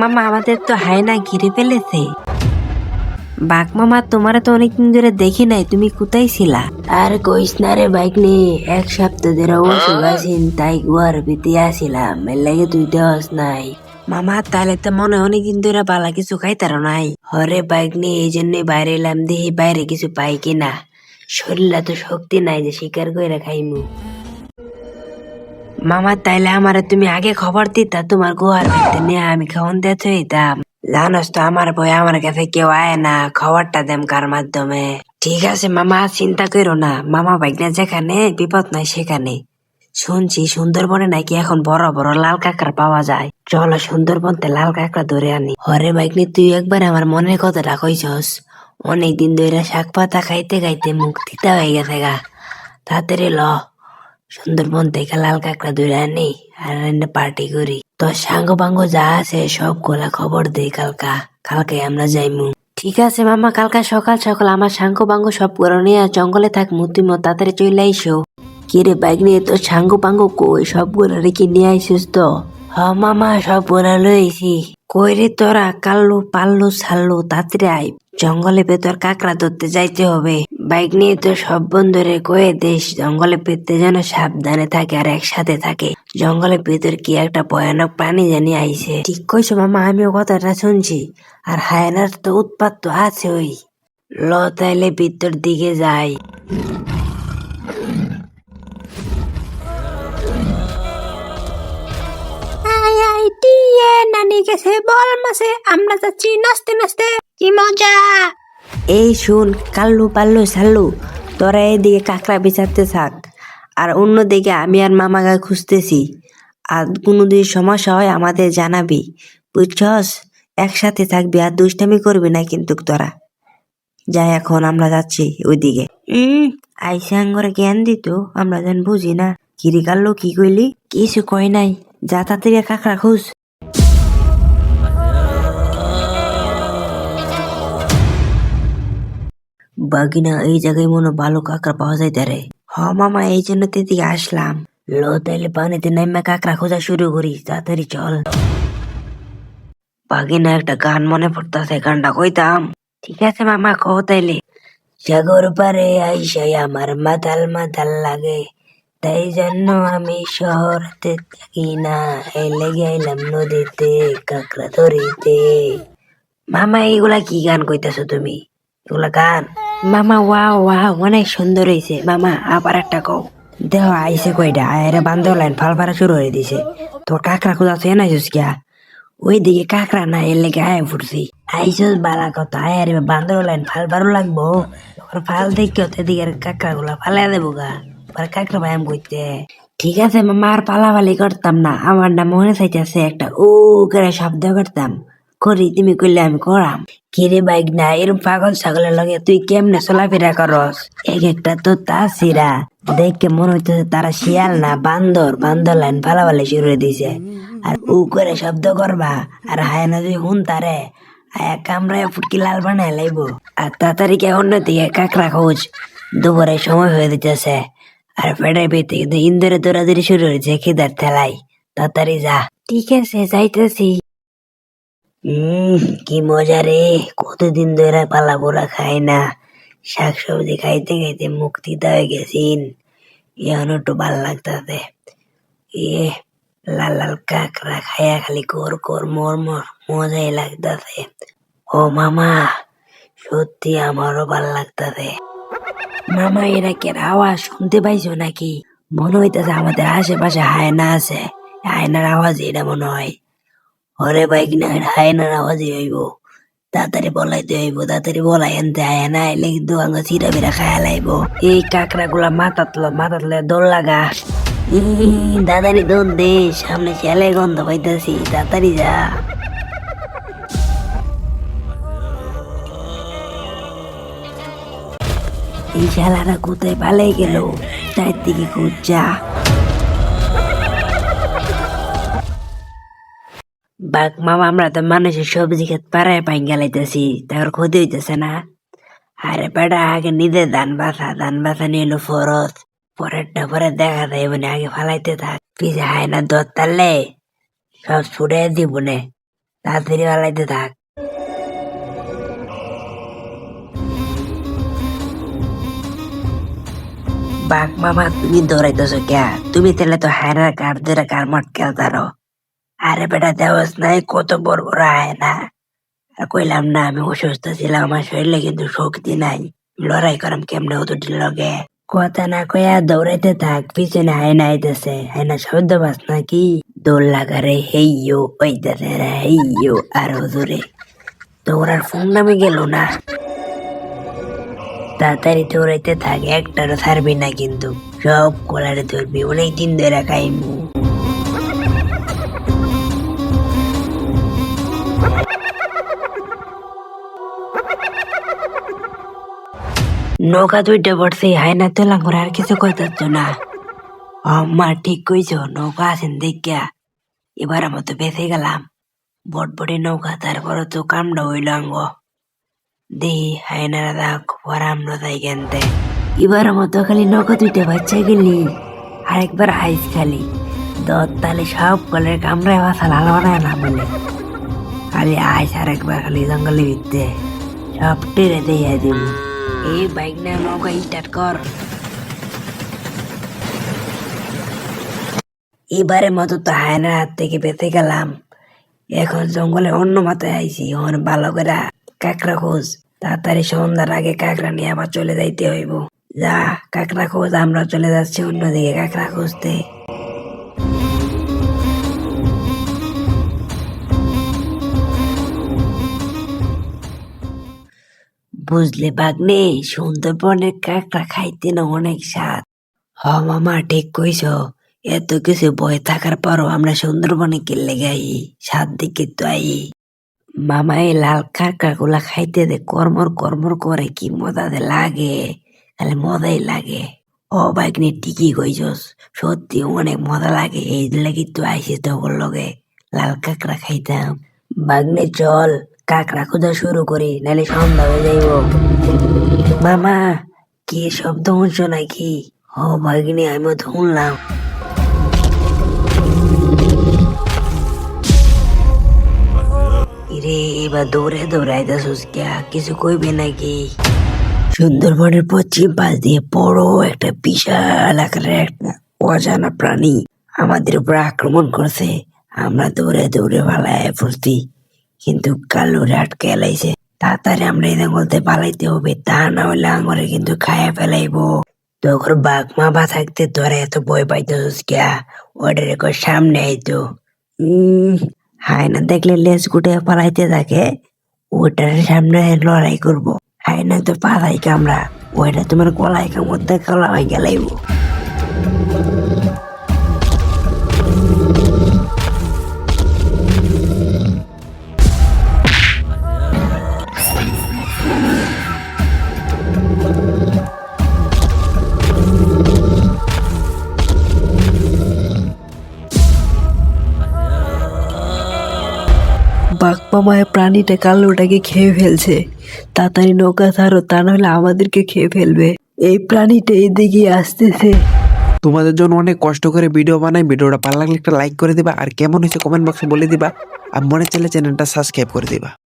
মামা আমাদের তো হায়না ঘিরে ফেলেছে। মামা তোমার তো অনেকদিন ধরে দেখি নাই তুমি কোথায় ছিলা? আর কইস না রে বাইক নিয়ে এক সপ্তাহ ধরে অসুখ আছিন তাই গুয়ার ভিতরে আসিলাম এর লাগে তুই দেওয়াস নাই। মামা তাহলে তো মনে হয় অনেকদিন ধরে বালা কিছু খাইতারো নাই। হরে বাইক নিয়ে এই জন্যই বাইরে এলাম দেখি বাইরে কিছু পাই কিনা। শরীরে তো শক্তি নাই যে শিকার করে খাইমু। মামা তাইলে আমার তুমি আগে খবর দিতা, তোমার গোয়ার ভিতরে নিয়ে আমি খাওয়ান দিতে হইতাম জানোস তো আমার বই আমার কাছে কেউ আয় না, খবরটা দেম কার মাধ্যমে। ঠিক আছে মামা, চিন্তা করো না। মামা বাইকনা যেখানে, বিপদ নাই সেখানে। শুনছি সুন্দরবনে নাকি এখন বড় বড় লাল কাঁকড়া পাওয়া যায়। চলো সুন্দরবনতে লাল কাঁকড়া ধরে আনি। হরে বাইকনি তুই একবার আমার মনের কথাটা কইছস। অনেকদিন ধরে শাক পাতা খাইতে খাইতে মুখ তিতা হয়ে গেছে গা। তাড়াতাড়ি ল। সুন্দরবন থেকে লাল কাঁকড়া ধরে আনি আর পার্টি করি। তো সাঙ্গ বাঙ্গ যা আছে সব গোলা খবর দেই কালকা। কালকে আমরা যাইমু। ঠিক আছে মামা, কালকা সকাল সকাল আমার সাঙ্গ বাঙ্গ সব করণীয় জঙ্গলে থাক মুতিম তাড়াতাড়ি চলে আইসো। কিরে বাইক নিয়ে তো সাঙ্গ বাঙ্গ কই? সবগুলো রেখে নিয়ে আইসিস তো। হ, মামা সব লইছি। কই রে তোরা কাল্লু পাল্লু ছাল্লু তাড়াতাড়ি জঙ্গলে ভেতর কাকড়া ধরতে যাইতে হবে। বাইক নিয়ে তো সব বন্ধুরে কয়ে দেশ, জঙ্গলে পেতে যেন সাবধানে থাকে আর একসাথে থাকে। জঙ্গলের ভেতর কি একটা ভয়ানক প্রাণী জানি আইছে। ঠিক কইছো, মামা, আমিও কথাটা শুনছি। আর হায়নার তো উৎপাত তো আছে ওই ল, তাইলে ভিতর দিকে যাই। নানি গেছে বল মাসে আমরা যাচ্ছি নাচতে নাচতে। কি মজা! এই শুন কাল্লু পাল্লু সাল্লু তোরা এইদিকে কাঁকড়া বিচারতে থাক। আর অন্যদিকে আমি আর মামাকে খুঁজতেছি। আর কোনো যদি সমস্যা হয় আমাদের জানাবি বুঝছস? একসাথে থাকবি আর দুষ্টামি করবি না কিন্তু তোরা। যাই এখন আমরা যাচ্ছি ওইদিকে। উম আইসে আঙ্গরে জ্ঞান দিত আমরা যেন বুঝি না। কিরি কাল্লু কি কইলি? কিছু কয় নাই। যা তাড়াতাড়ি কাঁকড়া খুঁজ। বাগিনা, এই জায়গায় মনে ভালো কাঁকড়া পাওয়া যায় তারে হ মামা, এই জন্য তো এদিকে আসলাম। লো, তাইলে পানিতে নাইমা কাঁকড়া খোঁজা শুরু করি, তাড়াতাড়ি চল। বাগিনা, একটা গান মনে পড়তাছে, গানটা কইতাম। ঠিক আছে মামা, কও তাইলে। সাগর পারে আইসাই আমার মাতাল মাতাল লাগে। তাই জন্য আমি শহরতে থাকি না, এই লেগে আইলাম নদীতে কাঁকড়া ধরিতে। মামা, এইগুলা কি গান কইতাছো তুমি? এগুলা মামা ওয়া ওয়া অনেক সুন্দর হয়েছে মামা, আবার একটা কও। দেহ আইসে কইটা আয়ের বান্ধব লাইন ফাল ফারা শুরু হয়ে দিছে। তোর কাকড়া খোঁজা তুই নাইছিস কিয়া? ওই দিকে কাকড়া না এর লেগে আয় ফুটছি। আইসস বালা কথা আয়ের বান্ধব লাইন ফাল ফারু লাগবো। ওর ফাল দেখে ওতে দিকে কাকড়া গুলা ফালাই দেবো গা। পরে কাকড়া ব্যায়াম করতে। ঠিক আছে, মামা, আর পালাপালি করতাম না। আমার না মনে চাইতেছে একটা ও করে শব্দ করতাম। করি তুমি করলে আমি করাম কিরে বাইক না এরম পাগল ছাগলের লগে তুই কেমনে চলাফেরা করস এক একটা তো তা সিরা দেখে মনে হইতেছে তারা শিয়াল না বান্দর বান্দর লাইন ফালাফালি শুরু দিছে। আর উ করে শব্দ করবা, আর হায় না তুই হুন তারে আয়া কামড়ায় ফুটকি লাল বানায় লাইব। আর তাড়াতাড়ি কে অন্য দিকে কাকড়া খোঁজ। দুপুরে সময় হয়ে দিতেছে আর পেটের ভিতরে কিন্তু ইন্দুরে দৌড়াদৌড়ি শুরু হয়েছে, খিদার ঠেলাই তাড়াতাড়ি যা। ঠিক আছে, যাইতেছি। উম, কি মজা রে। কতদিন ধরে পালা পোড়া খাই না। শাক সবজি খাইতে খাইতে মুক্তি হয়ে গেছিন। এখন একটু ভালো লাগতাছে এ, লাল লাল কাকড়া খাইয়া খালি কর কর মর মর মজাই লাগতাছে ও মামা, সত্যি আমারও ভালো লাগতাছে মামা, এরা কি আওয়াজ শুনতে পাইছো নাকি? মনে হইতেছে আমাদের আশেপাশে হায়না আছে। হায়নার আওয়াজ এটা মনে হয়। ওরে বাইক না হায়নার আওয়াজই হইব তাড়াতাড়ি বলাইতে হইব তাড়াতাড়ি বলাই আনতে হায় না এলে কিন্তু আঙ্গ চিরা বিরা খায়া লাইব। এই কাকড়া গুলা মাথা তুলো মাথা তুলে দৌড় লাগা। দাদারি দৌড় দে, সামনে ছেলে গন্ধ পাইতেছি, তাড়াতাড়ি যা। এই শালারা কোথায় পালাই গেল? চারদিকে খুঁজা বাঘ মামা আমরা তো মানুষের সবজি খেত পাড়ায় পাই গেলাইতেছি তার ক্ষতি হইতেছে না। আরে বেটা, আগে নিজে ধান বাসা ধান বাসা নিয়ে এলো ফরস পরেরটা পরে দেখা যায় মানে আগে ফালাইতে থাক। পিছে হায় না দর তারলে সব ছুটে দিব নে তাড়াতাড়ি পালাইতে থাক। বাঘ মামা, তুমি দৌড়াইতেছো ক্যা তুমি তাহলে তো হায়নার কাঠ ধরে কার মটকেল তারো। আরে বেটা দেওয়াস নাই, কত বড় বড় হায়না আর কইলাম না, আমি অসুস্থ ছিলাম, আমার শরীরে কিন্তু শক্তি নাই। লড়াই করাম কেমনে অতটি লগে? কথা না কয়া দৌড়াইতে থাক, পিছনে হায়না আইতেছে। হায়না শব্দ বাস নাকি? দৌড় লাগারে হেইয়ো ওইটাতে রে, হেইয়ো, আর হুজুরে। দৌড়ার ফোন নামে গেল না। তাড়াতাড়ি দৌড়াইতে থাক, একটারও ছাড়বি না কিন্তু। সব কলারে ধরবি, অনেক দিন ধরে খাইমু। নৌকা দুইটা পড়ছে হাই না তোলা করে আর কিছু কইতাছ না। আম্মা ঠিক কইছ নৌকা আছেন দেখিয়া। এবার আমার তো বেঁচে গেলাম। বট বটবটি নৌকা তারপর তো কামড়া হইল আঙ্গ দেহি হাইনারা দা খবর আমরা তাই কেনতে। এবার মতো খালি নৌকা দুইটা বাচ্চা গেলি আরেকবার হাইস খালি। দত তালে সব কলের কামড়ায় বাসা লাল বানায় না বলে। খালি আইস আরেকবার খালি জঙ্গলে ভিতরে সব টেরে দিয়ে দিব বাইক না নৌকা স্টার্ট কর এবারে মতো তো হায়নার হাত থেকে বেঁচে গেলাম এখন জঙ্গলে অন্য মাথায় আইছি এখন ভালো করে কাকড়া খোঁজ তাড়াতাড়ি সন্ধ্যার আগে কাঁকড়া নিয়ে আবার চলে যাইতে হইব যা কাঁকড়া খোঁজ আমরা চলে যাচ্ছি অন্যদিকে কাঁকড়া খুঁজতে বুঝলে বাগনে সুন্দরবনের কাকড়া খাইতে না অনেক স্বাদ। হ মামা, ঠিক কইছ। এত কিছু বয়ে থাকার পরও আমরা সুন্দরবনে কিনলে গাই সাত দিকে তো আই। মামা, এই লাল কাকড়া গুলা খাইতে দে কর্মর কর্মর করে কি মজা দে লাগে, খালি মজাই লাগে। ও বাগনে, ঠিকই কইছস। সত্যি অনেক মজা লাগে, এই লাগি তো আইসি তো লগে। লাল কাকড়া খাইতাম। বাগনে, চল। কাকড়া খোঁজা শুরু করি, নাহলে সন্ধ্যা হয়ে যাইব। মামা, কি শব্দ শুনছো নাকি? ও, ভাগিনী আমিও শুনলাম। রে এবার দৌড়ে দৌড়াইতেছিস কিয়া? কিছু কইবে নাকি? সুন্দরবনের পশ্চিম পাশ দিয়ে বড় একটা বিশাল আকারের একটা অজানা প্রাণী আমাদের উপর আক্রমণ করছে। আমরা দৌড়ে দৌড়ে পালায় পড়ছি। কিন্তু কালুরে আটকে এলাইছে তাড়াতাড়ি আমরা এই জঙ্গলতে পালাইতে হবে, তা না হলে আঙরে কিন্তু খায়া ফেলাইবো। তখন বাঘ মাবা থাকতে তোরা এত বই পাইতেছিস কিয়া? ওটার সামনে আইতো। হায়না দেখলে লেজ গুটে পালাইতে থাকে। ওটার সামনে লড়াই করব। হায়না তো পালাই কামড়া। ওইটা তোমার গলায় কামড়তে কলা হয়ে গেলাইব। বাঘমামায় প্রাণীটা কালোটাকে খেয়ে ফেলছে। তাড়াতাড়ি নৌকা ছাড়ো, তা নাহলে আমাদেরকে খেয়ে ফেলবে। এই প্রাণীটা এদিকে আসতেছে। তোমাদের জন্য অনেক কষ্ট করে ভিডিও বানাই। ভিডিওটা ভালো লাগলে একটা লাইক করে দিবা। আর কেমন হয়েছে কমেন্ট বক্সে বলে দিবা। আর মনে চাইলে চ্যানেলটা সাবস্ক্রাইব করে দিবা।